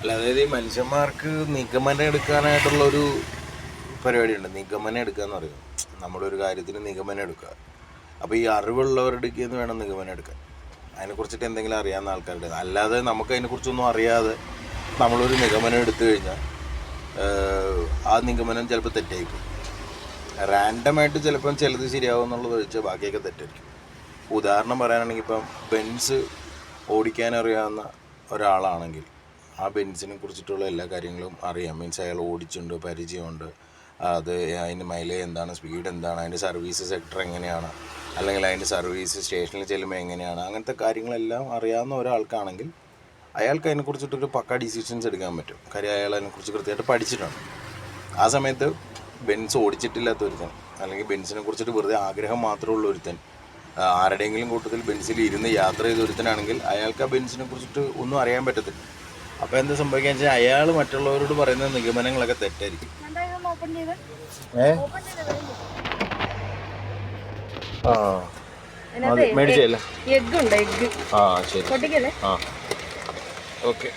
അല്ല അതായത് ഈ മനുഷ്യന്മാർക്ക് നിഗമനം ഒരു പരിപാടിയുണ്ട്. നിഗമനം എടുക്കുക എന്ന് പറയുന്നത്. നമ്മളൊരു കാര്യത്തിന് നിഗമനം എടുക്കുക. അപ്പോൾ ഈ അറിവുള്ളവരുടെ എന്ന് വേണം നിഗമനം എടുക്കാൻ. അതിനെക്കുറിച്ചിട്ട് എന്തെങ്കിലും അറിയാവുന്ന ആൾക്കാരുടെ അല്ലാതെ നമുക്ക് അതിനെക്കുറിച്ചൊന്നും അറിയാതെ നമ്മളൊരു നിഗമനം എടുത്തു കഴിഞ്ഞാൽ ആ നിഗമനം ചിലപ്പോൾ തെറ്റായിരിക്കും. റാൻഡമായിട്ട് ചിലപ്പം ചിലത് ശരിയാവും എന്നുള്ളത് ഒഴിച്ച് ബാക്കിയൊക്കെ തെറ്റായിരിക്കും. ഉദാഹരണം പറയാനാണെങ്കിൽ ഇപ്പം ബെൻസ് ഓടിക്കാൻ അറിയാവുന്ന ഒരാളാണെങ്കിൽ ആ ബെൻസിനെ കുറിച്ചിട്ടുള്ള എല്ലാ കാര്യങ്ങളും അറിയാം. മീൻസ് അയാൾ ഓടിച്ചുണ്ട് പരിചയമുണ്ട്. അത് അതിന്റെ മൈലേജ് എന്താണ് സ്പീഡ് എന്താണ് അതിന്റെ സർവീസ് സെക്ടർ എങ്ങനെയാണ് അല്ലെങ്കിൽ അതിന്റെ സർവീസ് സ്റ്റേഷനിൽ ചെല്ലുമ്പോൾ എങ്ങനെയാണ് അങ്ങനത്തെ കാര്യങ്ങളെല്ലാം അറിയാവുന്ന ഒരാൾക്കാണെങ്കിൽ അയാൾക്ക് അതിനെക്കുറിച്ചിട്ടൊരു പക്ക ഡിസിഷൻസ് എടുക്കാൻ പറ്റും. കാര്യം അയാൾ അതിനെക്കുറിച്ച് കൃത്യമായിട്ട് പഠിച്ചിട്ടുണ്ട്. ആ സമയത്ത് ബെൻസ് ഓടിച്ചിട്ടില്ലാത്ത ഒരുത്തൻ അല്ലെങ്കിൽ ബെൻസിനെ കുറിച്ചിട്ട് വെറുതെ ആഗ്രഹം മാത്രമുള്ള ഒരുത്തൻ ആരുടെയെങ്കിലും കൂട്ടത്തിൽ ബെൻസിൽ ഇരുന്ന് യാത്ര ചെയ്ത ഒരുത്തനാണെങ്കിൽ അയാൾക്ക് ആ ബെൻസിനെ കുറിച്ചിട്ട് ഒന്നും അറിയാൻ പറ്റത്തില്ല. അപ്പോൾ എന്താ സംഭവിക്കുക വെച്ചാൽ അയാൾ മറ്റുള്ളവരോട് പറയുന്ന നിഗമനങ്ങളൊക്കെ തെറ്റായിരിക്കും. ഏ? ആ. മേടിച്ചല്ലേ ആ ശരി. ആ. ഓക്കെ.